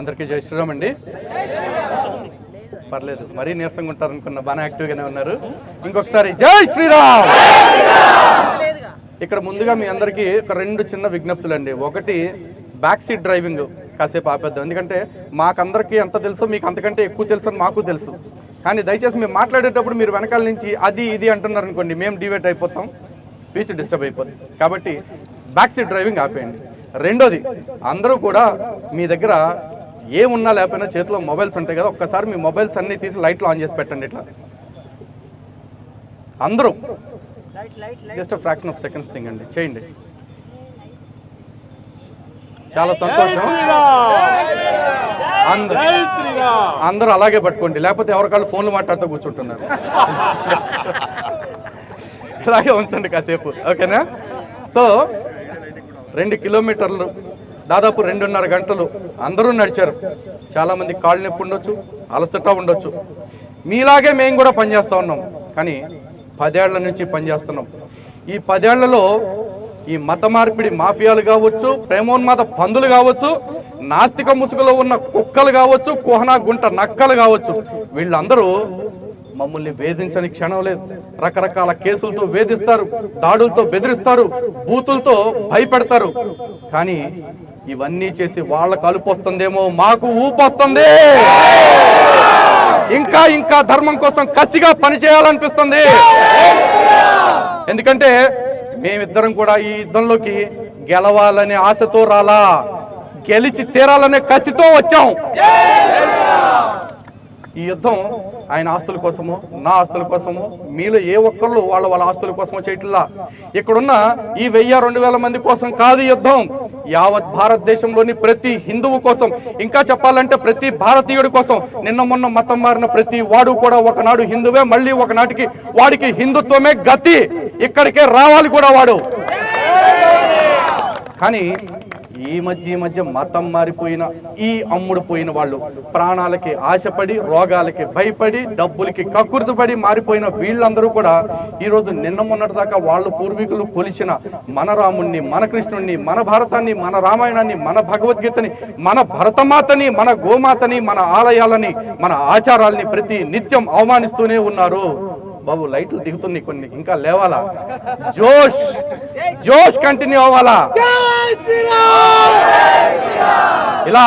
అందరికీ జై శ్రీరామ్ అండి. పర్లేదు మరీ నీరసంగా ఉంటారనుకున్న బాగా యాక్టివ్గానే ఉన్నారు. ఇంకొకసారి జై శ్రీరామ్! ఇక్కడ ముందుగా మీ అందరికీ ఒక రెండు చిన్న విజ్ఞప్తులు అండి ఒకటి బ్యాక్ సీట్ డ్రైవింగ్ కాసేపు ఆపేద్దాం. ఎందుకంటే మాకందరికీ ఎంత తెలుసో మీకు అంతకంటే ఎక్కువ తెలుసు అని మాకు తెలుసు. కానీ దయచేసి మేము మాట్లాడేటప్పుడు మీరు వెనకాల నుంచి అది ఇది అంటున్నారు అనుకోండి మేము డివేట్ అయిపోతాం. స్పీచ్ డిస్టర్బ్ అయిపోతుంది కాబట్టి బ్యాక్ సీట్ డ్రైవింగ్ ఆపేయండి. రెండోది అందరూ కూడా మీ దగ్గర ఏమున్నా లేకపోయినా చేతిలో మొబైల్స్ ఉంటాయి కదా ఒక్కసారి మీ మొబైల్స్ అన్నీ తీసి లైట్లు ఆన్ చేసి పెట్టండి ఇట్లా. అందరూ. Just fraction of seconds thing అండి. చేయండి. చాలా సంతోషం. అందరూ. అందరూ అలాగే పట్టుకోండి. లేకపోతే ఎవరికాళ్ళు ఫోన్లు మాట్లాడుతూ కూర్చుంటున్నారు. ఇలాగే ఉంచండి కాసేపు. ఓకేనా? సో రెండు కిలోమీటర్లు దాదాపు రెండున్నర గంటలు అందరూ నడిచారు. చాలామంది కాళ్ళు నొప్పి ఉండొచ్చు అలసట ఉండొచ్చు. మీలాగే మేము కూడా పనిచేస్తూ ఉన్నాం. కానీ పదేళ్ళ నుంచి పనిచేస్తున్నాం. ఈ పదేళ్ళలో ఈ మత మార్పిడి మాఫియాలు కావచ్చు ప్రేమోన్మాద పందులు కావచ్చు నాస్తిక ముసుగులో ఉన్న కుక్కలు కావచ్చు కుహనా గుంట నక్కలు కావచ్చు వీళ్ళందరూ మమ్మల్ని వేధించని క్షణం లేదు. రకరకాల కేసులతో వేధిస్తారు దాడులతో బెదిరిస్తారు బూతులతో భయపెడతారు. కానీ ఇవన్నీ చేసి వాళ్ళ కలుపు వస్తుందేమో మాకు ఊపు వస్తుంది ఇంకా ఇంకా ధర్మం కోసం కసిగా పనిచేయాలనిపిస్తుంది. ఎందుకంటే మేమిద్దరం కూడా ఈ యుద్ధంలోకి గెలవాలనే ఆశతో రాలా. గెలిచి తీరాలనే కసితో వచ్చాం. ఈ యుద్ధం ఆయన ఆస్తుల కోసమో నా ఆస్తుల కోసమో మీలో ఏ ఒక్కళ్ళు వాళ్ళ వాళ్ళ ఆస్తుల కోసమో చేయట్లా. ఇక్కడున్న ఈ వెయ్యి రెండు వేల మంది కోసం కాదు ఈ యుద్ధం. యావత్ భారతదేశంలోని ప్రతి హిందువు కోసం ఇంకా చెప్పాలంటే ప్రతి భారతీయుడి కోసం నిన్న మొన్న మతం మారిన ప్రతి వాడు కూడా ఒకనాడు హిందువే మళ్ళీ ఒకనాటికి వాడికి హిందుత్వమే గతి. ఇక్కడికే రావాలి కూడా వాడు. కానీ ఈ మధ్య ఈ మధ్య మతం మారిపోయిన ఈ అమ్ముడు పోయిన వాళ్ళు ప్రాణాలకి ఆశపడి రోగాలకి భయపడి డబ్బులకి కక్కుర్తిపడి మారిపోయిన వీళ్ళందరూ కూడా ఈరోజు నిన్న మొన్నటి దాకా వాళ్ళ పూర్వీకులు కొలిచిన మన రాముణ్ణి మన కృష్ణుణ్ణి మన భారతాన్ని మన రామాయణాన్ని మన భగవద్గీతని మన భరతమాతని మన గోమాతని మన ఆలయాలని మన ఆచారాలని ప్రతి నిత్యం అవమానిస్తూనే ఉన్నారు. బాబు లైట్లు దిగుతున్నాయి కొన్ని. ఇంకా లేవాలా? జోష్ జోష్ కంటిన్యూ అవ్వాలా? ఇలా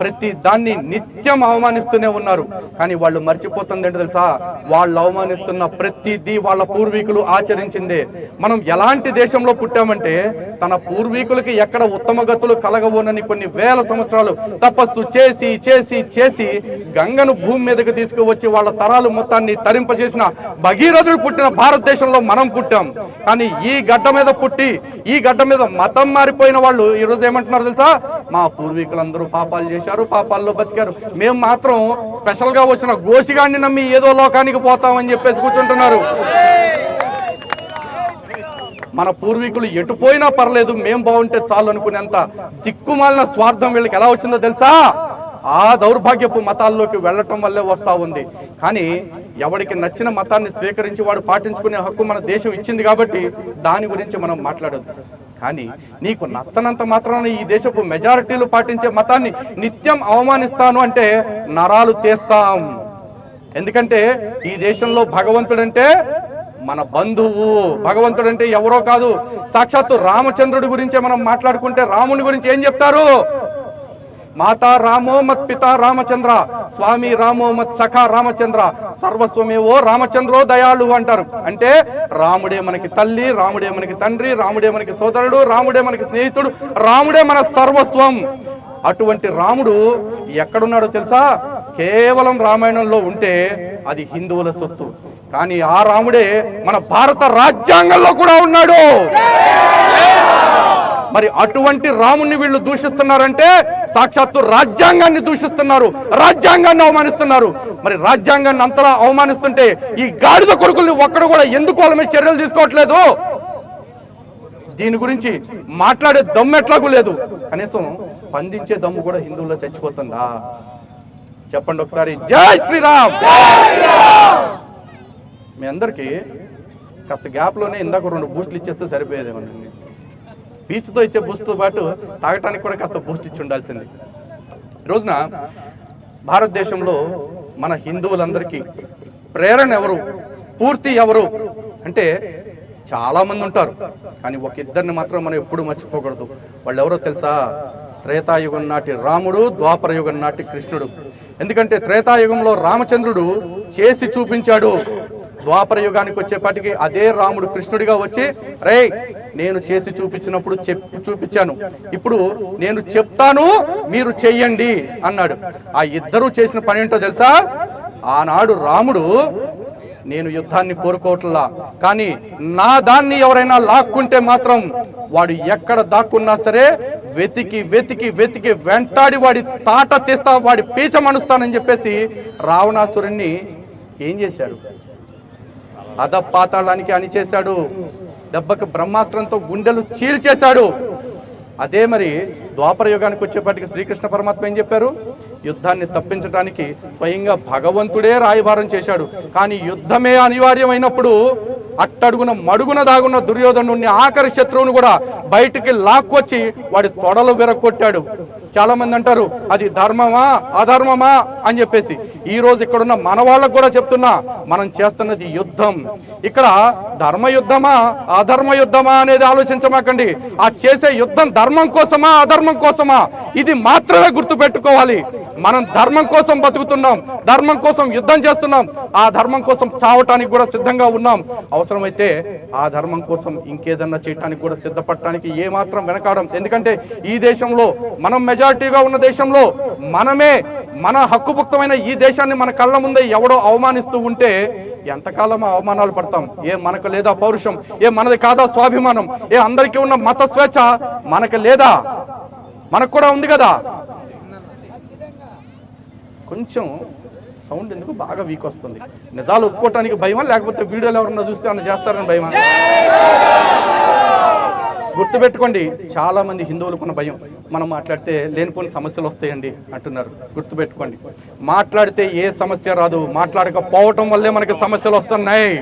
ప్రతి దాన్ని నిత్యం అవమానిస్తూనే ఉన్నారు. కానీ వాళ్ళు మర్చిపోతుంది ఏంటో తెలుసా? వాళ్ళు అవమానిస్తున్న ప్రతిదీ వాళ్ళ పూర్వీకులు ఆచరించిందే. మనం ఎలాంటి దేశంలో పుట్టామంటే తన పూర్వీకులకి ఎక్కడ ఉత్తమ గతులు కలగవోనని కొన్ని వేల సంవత్సరాలు తపస్సు చేసి చేసి చేసి గంగను భూమి మీదకి తీసుకువచ్చి వాళ్ళ తరాలు మొత్తాన్ని తరింపజేసిన భగీరథుడు పుట్టిన భారతదేశంలో మనం పుట్టాం. కానీ ఈ గడ్డ మీద పుట్టి ఈ గడ్డ మీద మతం మారిపోయిన వాళ్ళు ఈరోజు ఏమంటున్నారు తెలుసా? మా పూర్వీకులందరూ పాపాలు చేశారు పాపాల్లో బతికారు. మేము మాత్రం స్పెషల్గా వచ్చిన గోసిగాడిని నమ్మి ఏదో లోకానికి పోతామని చెప్పేసి కూర్చుంటున్నారు. మన పూర్వీకులు ఎటు పోయినా పర్లేదు మేం బాగుంటే చాలు అనుకునేంత దిక్కుమాలిన స్వార్థం వీళ్ళకి ఎలా వచ్చిందో తెలుసా? ఆ దౌర్భాగ్యపు మతాల్లోకి వెళ్ళటం వల్లే వస్తూ ఉంది. కానీ ఎవడికి నచ్చిన మతాన్ని స్వీకరించి వాడు పాటించుకునే హక్కు మన దేశం ఇచ్చింది కాబట్టి దాని గురించి మనం మాట్లాడొద్దు. కానీ నీకు నచ్చనంత మాత్రాన ఈ దేశపు మెజారిటీలు పాటించే మతాన్ని నిత్యం అవమానిస్తాను అంటే నరాలు తీస్తాం. ఎందుకంటే ఈ దేశంలో భగవంతుడంటే మన బంధువు. భగవంతుడు అంటే ఎవరో కాదు. సాక్షాత్తు రామచంద్రుడి గురించే మనం మాట్లాడుకుంటే రాముని గురించి ఏం చెప్తారు? మాతా రామో మత్ పిత రామచంద్ర స్వామి రామో మత్ సఖ రామచంద్ర సర్వస్వమేవో రామచంద్రో దయాళు అంటారు. అంటే రాముడే మనకి తల్లి రాముడే మనకి తండ్రి రాముడే మనకి సోదరుడు రాముడే మనకి స్నేహితుడు రాముడే మన సర్వస్వం. అటువంటి రాముడు ఎక్కడున్నాడో తెలుసా? కేవలం రామాయణంలో ఉంటే అది హిందువుల సొత్తు. కానీ ఆ రాముడే మన భారత రాజ్యాంగంలో కూడా ఉన్నాడు. మరి అటువంటి రాముణ్ణి వీళ్ళు దూషిస్తున్నారంటే సాక్షాత్తు రాజ్యాంగాన్ని దూషిస్తున్నారు రాజ్యాంగాన్ని అవమానిస్తున్నారు. మరి రాజ్యాంగాన్ని అంతలా అవమానిస్తుంటే ఈ గాడిద కొడుకుల్ని ఒక్కడు కూడా ఎందుకు వాళ్ళ మీద చర్యలు తీసుకోవట్లేదు? దీని గురించి మాట్లాడే దమ్ము ఎట్లాగూ లేదు. కనీసం స్పందించే దమ్ము కూడా హిందువుల్లో చచ్చిపోతుందా? చెప్పండి ఒకసారి. జై శ్రీరామ్! మీ అందరికీ కాస్త గ్యాప్లోనే ఇందాక రెండు బూస్ట్లు ఇచ్చేస్తే సరిపోయేదేమోనండి బీచ్తో ఇచ్చే బూస్ట్తో పాటు తాగటానికి కూడా కాస్త బూస్ట్ ఇచ్చి ఉండాల్సింది. ఈ రోజున భారతదేశంలో మన హిందువులందరికీ ప్రేరణ ఎవరు స్ఫూర్తి ఎవరు అంటే చాలామంది ఉంటారు. కానీ ఒక ఇద్దరిని మాత్రం మనం ఎప్పుడు మర్చిపోకూడదు. వాళ్ళు ఎవరో తెలుసా? త్రేతాయుగం నాటి రాముడు ద్వాపర యుగం నాటి కృష్ణుడు. ఎందుకంటే త్రేతాయుగంలో రామచంద్రుడు చేసి చూపించాడు. ద్వాపర యుగానికి వచ్చేపాటికి అదే రాముడు కృష్ణుడిగా వచ్చి రే నేను చేసి చూపించినప్పుడు చెప్పి చూపించాను. ఇప్పుడు నేను చెప్తాను మీరు చెయ్యండి అన్నాడు. ఆ ఇద్దరూ చేసిన పని ఏంటో తెలుసా? ఆనాడు రాముడు నేను యుద్ధాన్ని కోరుకోవట్లా కానీ నా దాన్ని ఎవరైనా లాక్కుంటే మాత్రం వాడు ఎక్కడ దాక్కున్నా సరే వెతికి వెతికి వెతికి వెంటాడి వాడి తాట తీస్తా వాడి పీచ మనుస్తానని చెప్పేసి రావణాసురుణ్ణి ఏం చేశాడు? అద పాతాళానికి అని చేశాడు దెబ్బకి బ్రహ్మాస్త్రంతో గుండెలు చీల్చేశాడు. అదే మరి ద్వాపర యుగానికి వచ్చేప్పటికి శ్రీకృష్ణ పరమాత్మ ఏం చెప్పారు? యుద్ధాన్ని తప్పించడానికి స్వయంగా భగవంతుడే రాయభారం చేశాడు. కానీ యుద్ధమే అనివార్యమైనప్పుడు అట్టడుగున మడుగున దాగున్న దుర్యోధను ఆఖరి శత్రువును కూడా బయటికి లాక్కొచ్చి వాడి తొడలు విరగొట్టాడు చాలా మంది అంటారు అది ధర్మమా అధర్మమా అని చెప్పేసి. ఈ రోజు ఇక్కడున్న మన వాళ్ళకు కూడా చెప్తున్నా మనం చేస్తున్నది యుద్ధం. ఇక్కడ ధర్మ యుద్ధమా అధర్మ యుద్ధమా అనేది ఆలోచించమాకండి. ఆ చేసే యుద్ధం ధర్మం కోసమా అధర్మం కోసమా? ఇది మాత్రమే గుర్తు పెట్టుకోవాలి మనం ధర్మం కోసం బతుకుతున్నాం ధర్మం కోసం యుద్ధం చేస్తున్నాం ఆ ధర్మం కోసం చావటానికి కూడా సిద్ధంగా ఉన్నాం. అవసరమైతే ఆ ధర్మం కోసం ఇంకేదన్నా చేయటానికి కూడా సిద్ధపడటానికి ఏమాత్రం వెనకాడం. ఎందుకంటే ఈ దేశంలో మనం మెజారిటీగా ఉన్న దేశంలో మనమే మన హక్కుభుక్తమైన ఈ దేశాన్ని మన కళ్ళ ముందే ఎవడో అవమానిస్తూ ఉంటే ఎంతకాలం అవమానాలు పడతాం? ఏ మనకు లేదా పౌరుషం? ఏ మనది కాదా స్వాభిమానం? ఏ అందరికీ ఉన్న మత స్వేచ్ఛ మనకు లేదా? మనకు కూడా ఉంది కదా? కొంచెం సౌండ్ ఎందుకు బాగా వీక్ వస్తుంది? నిజాలు ఒప్పుకోవటానికి భయమా? లేకపోతే వీడియోలు ఎవరన్నా చూస్తే అన్న చేస్తారని భయమా? గుర్తుపెట్టుకోండి చాలామంది హిందువులకున్న భయం. మనం మాట్లాడితే లేనిపోని సమస్యలు వస్తాయండి అంటున్నారు. గుర్తుపెట్టుకోండి. మాట్లాడితే ఏ సమస్య రాదు. మాట్లాడకపోవటం వల్లే మనకి సమస్యలు వస్తున్నాయి.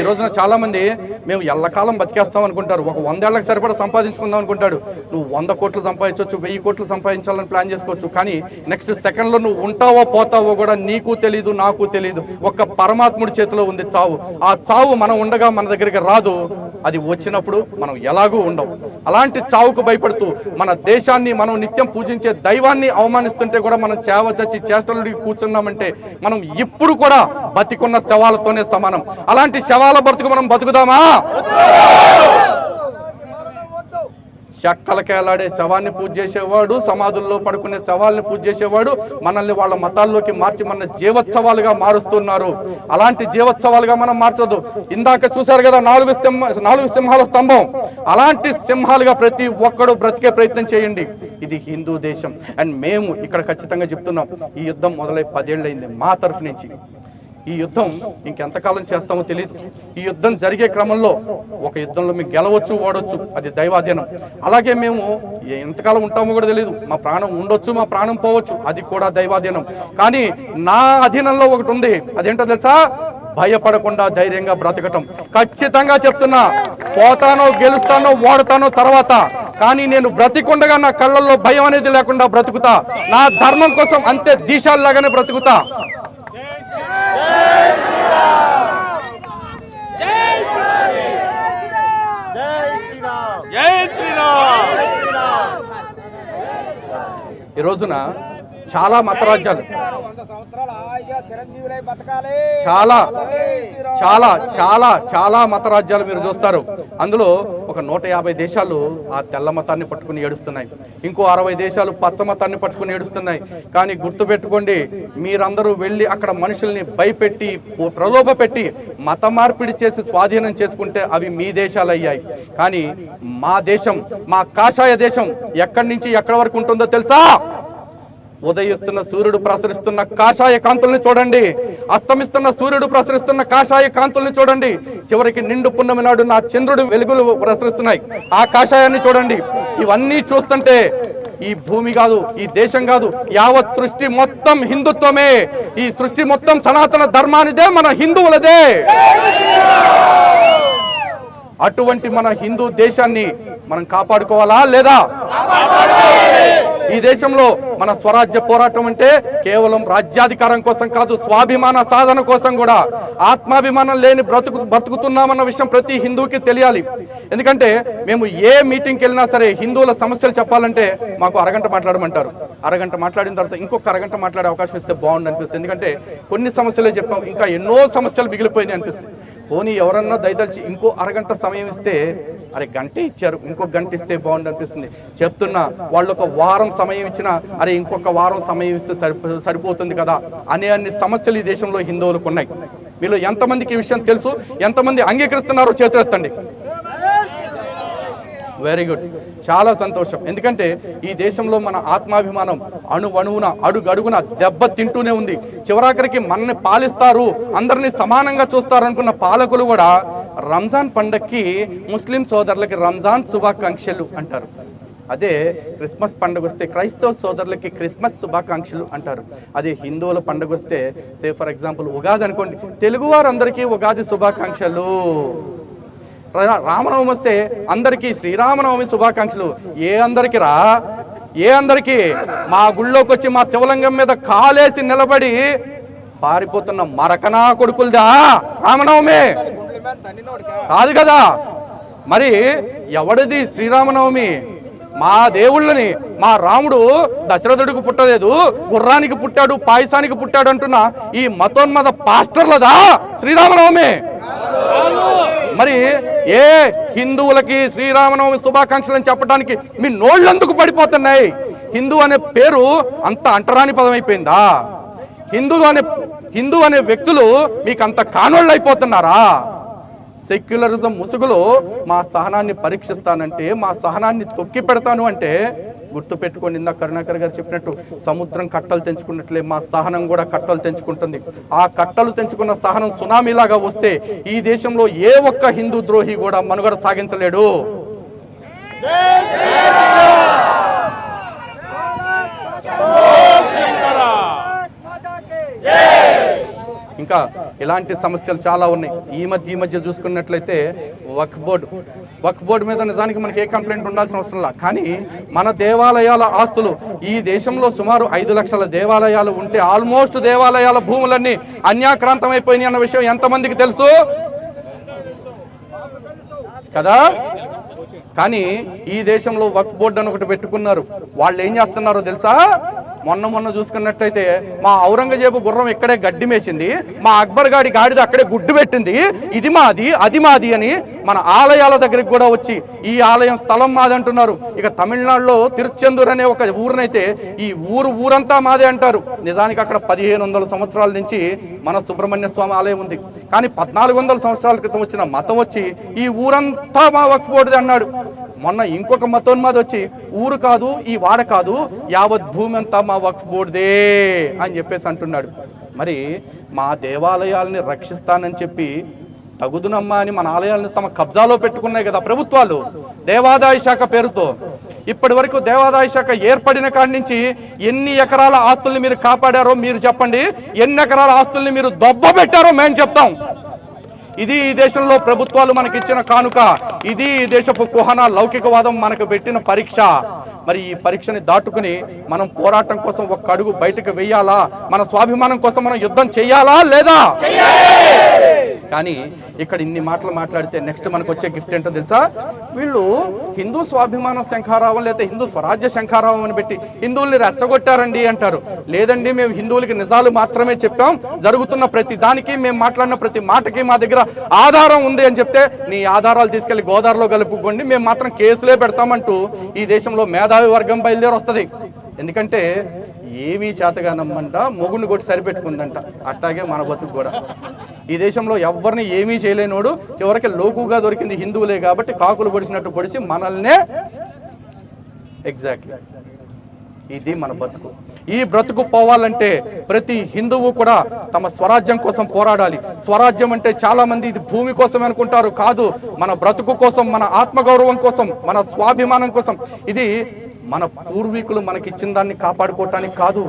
ఈ రోజున చాలామంది మేము ఎల్లకాలం బతికేస్తాం అనుకుంటారు. ఒక వందేళ్ళకు సరిపడా సంపాదించుకుందాం అనుకుంటాడు. నువ్వు వంద కోట్లు సంపాదించవచ్చు వెయ్యి కోట్లు సంపాదించాలని ప్లాన్ చేసుకోవచ్చు. కానీ నెక్స్ట్ సెకండ్లో నువ్వు ఉంటావో పోతావో కూడా నీకు తెలియదు నాకు తెలియదు ఒక్క పరమాత్ముడి చేతిలో ఉంది చావు. ఆ చావు మనం ఉండగా మన దగ్గరికి రాదు. అది వచ్చినప్పుడు మనం ఎలాగూ ఉండవు. అలాంటి చావుకు భయపడుతూ మన దేశాన్ని మనం నిత్యం పూజించే దైవాన్ని అవమానిస్తుంటే కూడా మనం చేవ చచ్చి చేష్టలుడికి కూర్చున్నామంటే మనం ఇప్పుడు కూడా బతికున్న శవాలతోనే సమానం. అలాంటి శవాల బ్రతుకు మనం బతుకుదామా? చెక్కలకేలాడే శవాన్ని పూజ చేసేవాడు సమాధుల్లో పడుకునే శవాల్ని పూజ చేసేవాడు మనల్ని వాళ్ళ మతాల్లోకి మార్చి మన జీవోత్సవాలుగా మారుస్తున్నారు. అలాంటి జీవోత్సవాలుగా మనం మార్చదు ఇందాక చూశారు కదా నాలుగు సింహ నాలుగు సింహాల స్తంభం. అలాంటి సింహాలుగా ప్రతి ఒక్కడు బ్రతికే ప్రయత్నం చేయండి. ఇది హిందూ దేశం. అండ్ మేము ఇక్కడ ఖచ్చితంగా చెప్తున్నాం ఈ యుద్ధం మొదలై పదేళ్ళైంది మా తరఫు నుంచి. ఈ యుద్ధం ఇంకెంతకాలం చేస్తామో తెలియదు ఈ యుద్ధం జరిగే క్రమంలో ఒక యుద్ధంలో మేము గెలవచ్చు ఓడొచ్చు అది దైవాధీనం. అలాగే మేము ఎంతకాలం ఉంటామో కూడా తెలియదు మా ప్రాణం ఉండొచ్చు మా ప్రాణం పోవచ్చు అది కూడా దైవాధీనం. కానీ నా అధీనంలో ఒకటి ఉంది. అదేంటో తెలుసా? భయపడకుండా ధైర్యంగా బ్రతకటం. ఖచ్చితంగా చెప్తున్నా పోతానో గెలుస్తానో ఓడతానో తర్వాత కానీ నేను బ్రతికుండగా నా కళ్ళల్లో భయం అనేది లేకుండా బ్రతుకుతా. నా ధర్మం కోసం అంతే దీశాల్లాగానే బ్రతుకుతా. ఈ రోజున చాలా మతరాజ్యాలు. చాలా చాలా చాలా చాలా మతరాజ్యాలు మీరు చూస్తారు. అందులో ఒక నూట యాభై దేశాలు ఆ తెల్ల మతాన్ని పట్టుకుని ఏడుస్తున్నాయి. ఇంకో అరవై దేశాలు పచ్చ మతాన్ని పట్టుకుని ఏడుస్తున్నాయి. కానీ గుర్తుపెట్టుకోండి మీరందరూ వెళ్ళి అక్కడ మనుషుల్ని భయపెట్టి ప్రలోభ పెట్టి మత మార్పిడి చేసి స్వాధీనం చేసుకుంటే అవి మీ దేశాలు అయ్యాయి. కానీ మా దేశం మా కాషాయ దేశం ఎక్కడి నుంచి ఎక్కడి వరకు ఉంటుందో తెలుసా? ఉదయిస్తున్న సూర్యుడు ప్రసరిస్తున్న కాషాయ కాంతుల్ని చూడండి. అస్తమిస్తున్న సూర్యుడు ప్రసరిస్తున్న కాషాయ కాంతుల్ని చూడండి. చివరికి నిండు పున్నమి నాడు నా చంద్రుడు వెలుగులు ప్రసరిస్తున్నాయి. ఆ కాషాయాన్ని చూడండి. ఇవన్నీ చూస్తుంటే ఈ భూమి కాదు ఈ దేశం కాదు యావత్ సృష్టి మొత్తం హిందుత్వమే. ఈ సృష్టి మొత్తం సనాతన ధర్మానిదే మన హిందువులదే. అటువంటి మన హిందూ దేశాన్ని మనం కాపాడుకోవాలా లేదా? ఈ దేశంలో మన స్వరాజ్య పోరాటం అంటే కేవలం రాజ్యాధికారం కోసం కాదు స్వాభిమాన సాధన కోసం కూడా. ఆత్మాభిమానం లేని బ్రతుకు బ్రతుకుతున్నామన్న విషయం ప్రతి హిందూకి తెలియాలి. ఎందుకంటే మేము ఏ మీటింగ్కి వెళ్ళినా సరే హిందువుల సమస్యలు చెప్పాలంటే మాకు అరగంట మాట్లాడమంటారు. అరగంట మాట్లాడిన తర్వాత ఇంకొక అరగంట మాట్లాడే అవకాశం ఇస్తే బాగుండు అనిపిస్తుంది. ఎందుకంటే కొన్ని సమస్యలే చెప్పాం ఇంకా ఎన్నో సమస్యలు మిగిలిపోయినాయి అనిపిస్తుంది. పోనీ ఎవరన్నా దయదలిచి ఇంకో అరగంట సమయం ఇస్తే అరే గంట ఇచ్చారు ఇంకొక గంట ఇస్తే బాగుండు అనిపిస్తుంది. చెప్తున్నా వాళ్ళు ఒక వారం సమయం ఇచ్చినా అరే ఇంకొక వారం సమయం ఇస్తే సరిపో సరిపోతుంది కదా అనే అన్ని సమస్యలు ఈ దేశంలో హిందువులకు ఉన్నాయి. వీళ్ళు ఎంతమందికి ఈ విషయం తెలుసు? ఎంతమంది అంగీకరిస్తున్నారో చేతులెత్తండి. వెరీ గుడ్ చాలా సంతోషం. ఎందుకంటే ఈ దేశంలో మన ఆత్మాభిమానం అణువణువున అడుగడుగున దెబ్బ తింటూనే ఉంది. చివరాఖరికి మనల్ని పాలిస్తారు అందరినీ సమానంగా చూస్తారు అనుకున్న పాలకులు కూడా రంజాన్ పండక్కి ముస్లిం సోదరులకి రంజాన్ శుభాకాంక్షలు అంటారు. అదే క్రిస్మస్ పండుగ వస్తే క్రైస్తవ సోదరులకి క్రిస్మస్ శుభాకాంక్షలు అంటారు. అదే హిందువుల పండుగ వస్తే సే ఫర్ ఎగ్జాంపుల్ ఉగాది అనుకోండి తెలుగు వారందరికీ ఉగాది శుభాకాంక్షలు. రామనవమి వస్తే అందరికీ శ్రీరామనవమి శుభాకాంక్షలు. ఏ అందరికి రా? ఏ అందరికి? మా గుళ్ళోకి వచ్చి మా శివలింగం మీద కాలేసి నిలబడి పారిపోతున్న మరకనా కొడుకులదా? రామనవమి! కాదు కదా! మరి ఎవడిది శ్రీరామనవమి? మా దేవుళ్ళని మా రాముడు దశరథుడికి పుట్టలేదు గుర్రానికి పుట్టాడు పాయసానికి పుట్టాడు అంటున్న ఈ మతోన్మద పాస్టర్లదా? శ్రీరామనవమి! మరి ఏ హిందువులకి శ్రీరామనవమి శుభాకాంక్షలు అని చెప్పడానికి మీ నోళ్ళందుకు పడిపోతున్నాయి? హిందూ అనే పేరు అంత అంటరాని పదం అయిపోయిందా? హిందూ అనే హిందూ అనే వ్యక్తులు మీకు అంత కానోళ్ళు అయిపోతున్నారా? సెక్యులరిజం ముసుగులో మా సహనాన్ని పరీక్షిస్తానంటే మా సహనాన్ని తొక్కి పెడతాను అంటే గుర్తు ఇందాక కరుణాకర్ గారు చెప్పినట్టు సముద్రం కట్టలు తెంచుకున్నట్లే మా సహనం కూడా కట్టలు తెంచుకుంటుంది. ఆ కట్టలు తెంచుకున్న సహనం సునామీలాగా వస్తే ఈ దేశంలో ఏ ఒక్క హిందూ ద్రోహి కూడా మనుగడ సాగించలేడు. ఇంకా ఇలాంటి సమస్యలు చాలా ఉన్నాయి. ఈ మధ్య ఈ మధ్య చూసుకున్నట్లయితే వక్ బోర్డు. వక్ బోర్డు మీద నిజానికి మనకి ఏ కంప్లైంట్ ఉండాల్సిన అవసరం లేదు. కానీ మన దేవాలయాల ఆస్తులు ఈ దేశంలో సుమారు ఐదు లక్షల దేవాలయాలు ఉంటే ఆల్మోస్ట్ దేవాలయాల భూములన్నీ అన్యాక్రాంతం అయిపోయినాయి అన్న విషయం ఎంతమందికి తెలుసు? కదా? కానీ ఈ దేశంలో వక్ఫ్ బోర్డు అని ఒకటి పెట్టుకున్నారు. వాళ్ళు ఏం చేస్తున్నారో తెలుసా? మొన్న మొన్న చూసుకున్నట్టయితే మా ఔరంగజేబు గుర్రం ఇక్కడే గడ్డి మేసింది మా అక్బర్ గాడి గాడిద అక్కడే గుడ్డు పెట్టింది ఇది మాది అది మాది అని మన ఆలయాల దగ్గరికి కూడా వచ్చి ఈ ఆలయం స్థలం మాది అంటున్నారు ఇక తమిళనాడులో తిరుచెందూర్ అనే ఒక ఊరినైతే ఈ ఊరు ఊరంతా మాదే అంటారు. నిజానికి అక్కడ పదిహేను వందల సంవత్సరాల నుంచి మన సుబ్రహ్మణ్య స్వామి ఆలయం ఉంది. కానీ పద్నాలుగు వందల సంవత్సరాల క్రితం వచ్చిన మతం వచ్చి ఈ ఊరంతా మా వక్ఫ్ బోర్డుది అన్నాడు. మొన్న ఇంకొక మతోన్మాది వచ్చి ఊరు కాదు ఈ వాడ కాదు యావత్ భూమి అంతా మా వక్ఫ్ బోర్డుదే అని చెప్పేసి అంటున్నాడు. మరి మా దేవాలయాల్ని రక్షిస్తానని చెప్పి తగుదునమ్మా అని మన ఆలయాలను తమ కబ్జాలో పెట్టుకున్నాయి కదా ప్రభుత్వాలు దేవాదాయ శాఖ పేరుతో. ఇప్పటి వరకు దేవాదాయ శాఖ ఏర్పడిన కాడి నుంచి ఎన్ని ఎకరాల ఆస్తుల్ని మీరు కాపాడారో మీరు చెప్పండి ఎన్ని ఎకరాల ఆస్తుల్ని మీరు దొబ్బ పెట్టారో మేము చెప్తాం. ఇది ఈ దేశంలో ప్రభుత్వాలు మనకి ఇచ్చిన కానుక. ఇది ఈ దేశపు కుహన లౌకికవాదం మనకు పెట్టిన పరీక్ష. మరి ఈ పరీక్షని దాటుకుని మనం పోరాటం కోసం ఒక అడుగు బయటకు వెయ్యాలా మన స్వాభిమానం కోసం మనం యుద్ధం చేయాలా లేదా? కానీ ఇక్కడ ఇన్ని మాటలు మాట్లాడితే నెక్స్ట్ మనకు వచ్చే గిఫ్ట్ ఏంటో తెలుసా? వీళ్ళు హిందూ స్వాభిమాన శంఖారావం లేదా హిందూ స్వరాజ్య శంఖారావం అని పెట్టి హిందువుల్ని రెచ్చగొట్టారండి అంటారు. లేదండి మేము హిందువులకి నిజాలు మాత్రమే చెప్పాం. జరుగుతున్న ప్రతి దానికి మేము మాట్లాడిన ప్రతి మాటకి మా దగ్గర ఆధారం ఉంది అని చెప్తే నీ ఆధారాలు తీసుకెళ్ళి గోదావరిలో కలుపుకోండి మేము మాత్రం కేసులే పెడతామంటూ ఈ దేశంలో మేధావి వర్గం బయలుదేరి వస్తుంది ఎందుకంటే ఏమీ చేతగానమ్మంట మొగుడిని కొట్టి సరిపెట్టుకుందంట. అట్లాగే మన బతుకు కూడా. ఈ దేశంలో ఎవరిని ఏమీ చేయలేనోడు చివరికి లోకుగా దొరికింది హిందువులే కాబట్టి కాకులు పొడిచినట్టు పొడిచి మనల్నే ఎగ్జాక్ట్లీ ఇది మన బతుకు. ఈ బ్రతుకు పోవాలంటే ప్రతి హిందువు కూడా తమ స్వరాజ్యం కోసం పోరాడాలి. స్వరాజ్యం అంటే చాలామంది ఇది భూమి కోసం అనుకుంటారు కాదు మన బ్రతుకు కోసం మన ఆత్మగౌరవం కోసం మన స్వాభిమానం కోసం. ఇది మన పూర్వీకులు మనకిచ్చిన దాన్ని కాపాడుకోవటానికి కాదు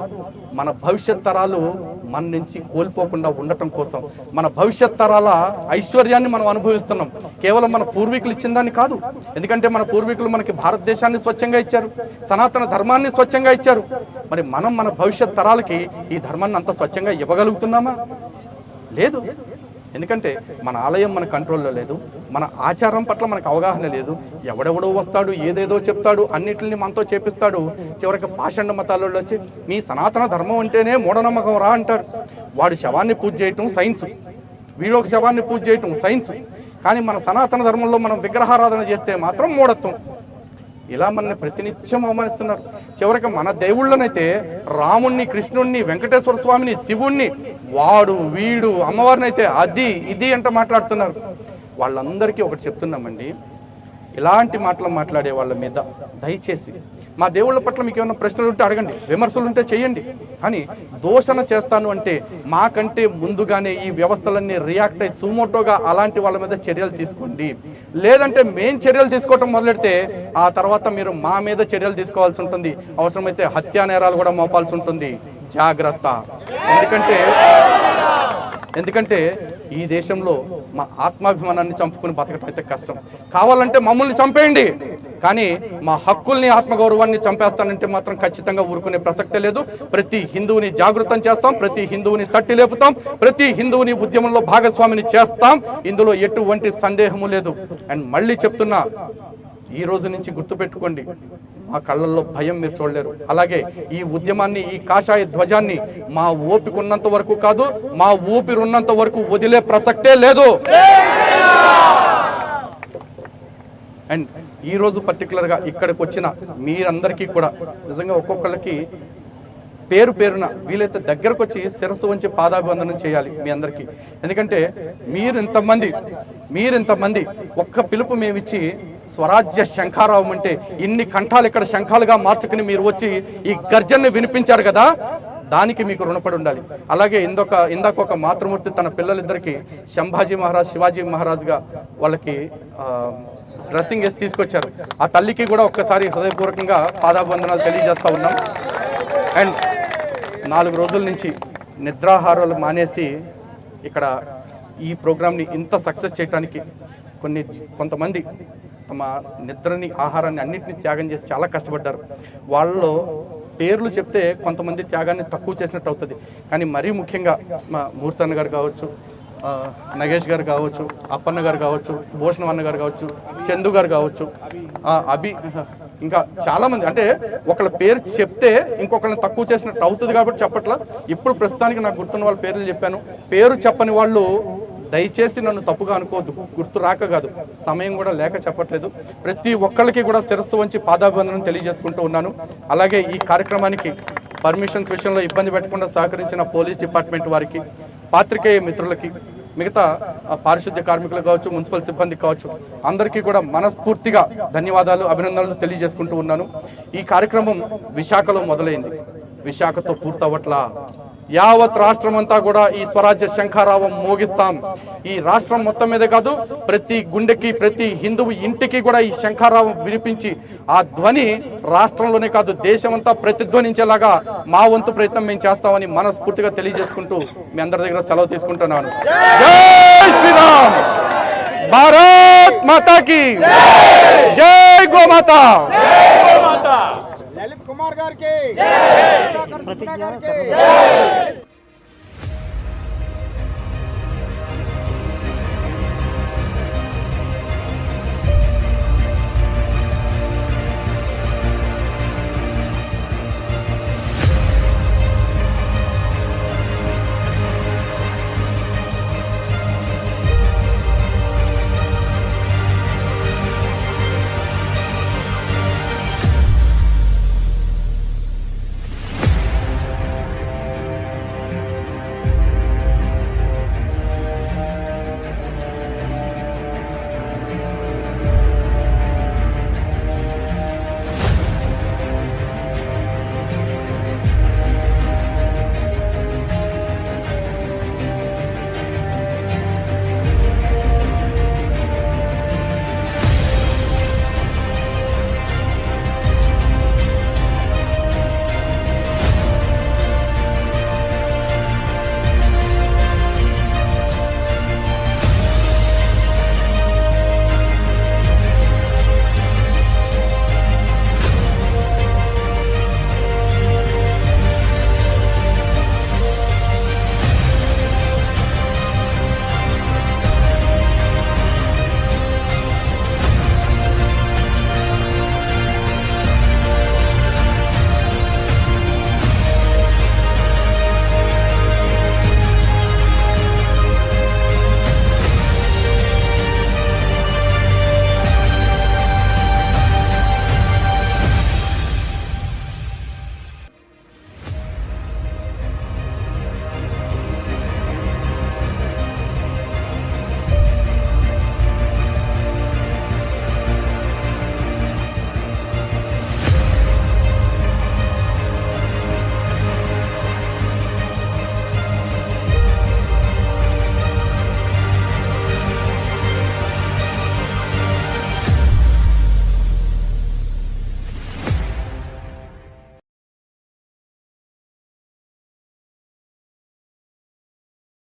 మన భవిష్యత్ తరాలు మన నుంచి కోల్పోకుండా ఉండటం కోసం. మన భవిష్యత్ తరాల ఐశ్వర్యాన్ని మనం అనుభవిస్తున్నాం. కేవలం మన పూర్వీకులు ఇచ్చిన దాన్ని కాదు ఎందుకంటే మన పూర్వీకులు మనకి భారతదేశాన్ని స్వచ్ఛంగా ఇచ్చారు సనాతన ధర్మాన్ని స్వచ్ఛంగా ఇచ్చారు. మరి మనం మన భవిష్యత్ తరాలకి ఈ ధర్మాన్ని అంత స్వచ్ఛంగా ఇవ్వగలుగుతున్నామా? లేదు. ఎందుకంటే మన ఆలయం మన కంట్రోల్లో లేదు మన ఆచారం పట్ల మనకు అవగాహన లేదు ఎవడెవడో వస్తాడు ఏదేదో చెప్తాడు అన్నిటిని మనతో చేపిస్తాడు. చివరికి పాషండ మతాలలో వచ్చి మీ సనాతన ధర్మం అంటేనే మూఢనమ్మకం రా అంటారు వాడు శవాన్ని పూజ చేయటం సైన్స్. వీడొక శవాన్ని పూజ చేయటం సైన్స్. కానీ మన సనాతన ధర్మంలో మనం విగ్రహారాధన చేస్తే మాత్రం మూఢత్వం. ఇలా మనల్ని ప్రతినిత్యం అవమానిస్తున్నారు. చివరికి మన దేవుళ్ళనైతే రాముణ్ణి కృష్ణుణ్ణి వెంకటేశ్వర స్వామిని శివుణ్ణి వాడు వీడు అమ్మవారిని అయితే అది ఇది అంట మాట్లాడుతున్నారు. వాళ్ళందరికీ ఒకటి చెప్తున్నామండి. ఇలాంటి మాటలు మాట్లాడే వాళ్ళ మీద దయచేసి మా దేవుళ్ళ పట్ల మీకు ఏమైనా ప్రశ్నలు ఉంటే అడగండి విమర్శలు ఉంటే చేయండి. కానీ దోషణ చేస్తాను అంటే మాకంటే ముందుగానే ఈ వ్యవస్థలన్నీ రియాక్ట్ అయ్యి సుమోటోగా అలాంటి వాళ్ళ మీద చర్యలు తీసుకోండి. లేదంటే మేం చర్యలు తీసుకోవటం మొదలెడితే ఆ తర్వాత మీరు మా మీద చర్యలు తీసుకోవాల్సి ఉంటుంది. అవసరమైతే హత్యా నేరాలు కూడా మోపాల్సి ఉంటుంది. జాగ్రత్త. ఎందుకంటే ఎందుకంటే ఈ దేశంలో మా ఆత్మాభిమానాన్ని చంపుకుని బతకటం అయితే కష్టం. కావాలంటే మమ్మల్ని చంపేయండి. కానీ మా హక్కుల్ని ఆత్మగౌరవాన్ని చంపేస్తానంటే మాత్రం ఖచ్చితంగా ఊరుకునే ప్రసక్తే లేదు. ప్రతి హిందువుని జాగృతం చేస్తాం. ప్రతి హిందువుని తట్టి లేపుతాం. ప్రతి హిందువుని ఉద్యమంలో భాగస్వామిని చేస్తాం. ఇందులో ఎటువంటి సందేహము లేదు. అండ్ మళ్ళీ చెప్తున్నా ఈ రోజు నుంచి గుర్తుపెట్టుకోండి. మా కళ్ళల్లో భయం మీరు చూడలేరు. అలాగే ఈ ఉద్యమాన్ని ఈ కాషాయ ధ్వజాన్ని మా ఓపిక ఉన్నంత వరకు కాదు మా ఊపిరి ఉన్నంత వరకు వదిలే ప్రసక్తే లేదు. అండ్ ఈరోజు పర్టికులర్గా ఇక్కడికి వచ్చిన మీరందరికీ కూడా నిజంగా ఒక్కొక్కళ్ళకి పేరు పేరున వీలైతే దగ్గరకు వచ్చి శిరస్సు వంచి పాదాభివందనం చేయాలి మీ అందరికీ. ఎందుకంటే మీరు ఇంతమంది మీరు ఇంతమంది ఒక్క పిలుపు మేమిచ్చి స్వరాజ్య శంఖారావం అంటే ఇన్ని కంఠాలు ఇక్కడ శంఖాలుగా మార్చుకుని మీరు వచ్చి ఈ గర్జన్ని వినిపించారు కదా దానికి మీకు రుణపడి ఉండాలి. అలాగే ఇందొక ఇందాక ఒక మాతృమూర్తి తన పిల్లలిద్దరికి శంభాజీ మహారాజ్ శివాజీ మహారాజ్గా వాళ్ళకి డ్రెస్సింగ్ వేసి తీసుకొచ్చారు. ఆ తల్లికి కూడా ఒక్కసారి హృదయపూర్వకంగా పాదాభివందనాలు తెలియజేస్తూ ఉన్నాం. అండ్ నాలుగు రోజుల నుంచి నిద్రాహారాలు మానేసి ఇక్కడ ఈ ప్రోగ్రామ్ని ఇంత సక్సెస్ చేయడానికి కొన్ని కొంతమంది తమ నిద్రని ఆహారాన్ని అన్నింటినీ త్యాగం చేసి చాలా కష్టపడ్డారు. వాళ్ళు పేర్లు చెప్తే కొంతమంది త్యాగాన్ని తక్కువ చేసినట్టు అవుతుంది. కానీ మరీ ముఖ్యంగా మా మూర్తన్న గారు కావచ్చు నగేష్ గారు కావచ్చు అప్పన్న గారు కావచ్చు భూషణం అన్న గారు కావచ్చు చందు గారు కావచ్చు అభి ఇంకా చాలామంది అంటే ఒకళ్ళ పేరు చెప్తే ఇంకొకళ్ళని తక్కువ చేసినట్టు అవుతుంది కాబట్టి చెప్పట్లా. ఇప్పుడు ప్రస్తుతానికి నాకు గుర్తున్న వాళ్ళ పేర్లు చెప్పాను. పేరు చెప్పని వాళ్ళు దయచేసి నన్ను తప్పుగా అనుకోవద్దు. గుర్తు రాక కాదు. సమయం కూడా లేక చెప్పట్లేదు. ప్రతి ఒక్కళ్ళకి కూడా శిరస్సు వంచి పాదాభివందనం తెలియజేసుకుంటూ ఉన్నాను. అలాగే ఈ కార్యక్రమానికి పర్మిషన్స్ విషయంలో ఇబ్బంది పెట్టకుండా సహకరించిన పోలీస్ డిపార్ట్మెంట్ వారికి పాత్రికేయ మిత్రులకి మిగతా పారిశుద్ధ్య కార్మికులు కావచ్చు మున్సిపల్ సిబ్బంది కావచ్చు అందరికీ కూడా మనస్ఫూర్తిగా ధన్యవాదాలు అభినందనలు తెలియజేసుకుంటూ ఉన్నాను. ఈ కార్యక్రమం విశాఖలో మొదలైంది. విశాఖతో పూర్తవట్లా యావత్ రాష్ట్రం అంతా కూడా ఈ స్వరాజ్య శంఖారావం మోగిస్తాం. ఈ రాష్ట్రం మొత్తం మీద కాదు ప్రతి గుండెకి ప్రతి హిందువు ఇంటికి కూడా ఈ శంఖారావం వినిపించి ఆ ధ్వని రాష్ట్రంలోనే కాదు దేశమంతా ప్రతిధ్వనించేలాగా మా వంతు ప్రయత్నం మేము చేస్తామని మనస్ఫూర్తిగా తెలియజేసుకుంటూ మీ అందరి దగ్గర సెలవు తీసుకుంటున్నాను. జై శ్రీరామ్! భారత్ మాతాకి! జై గోమాత! కుమార్ గారికి గారికి లలిత్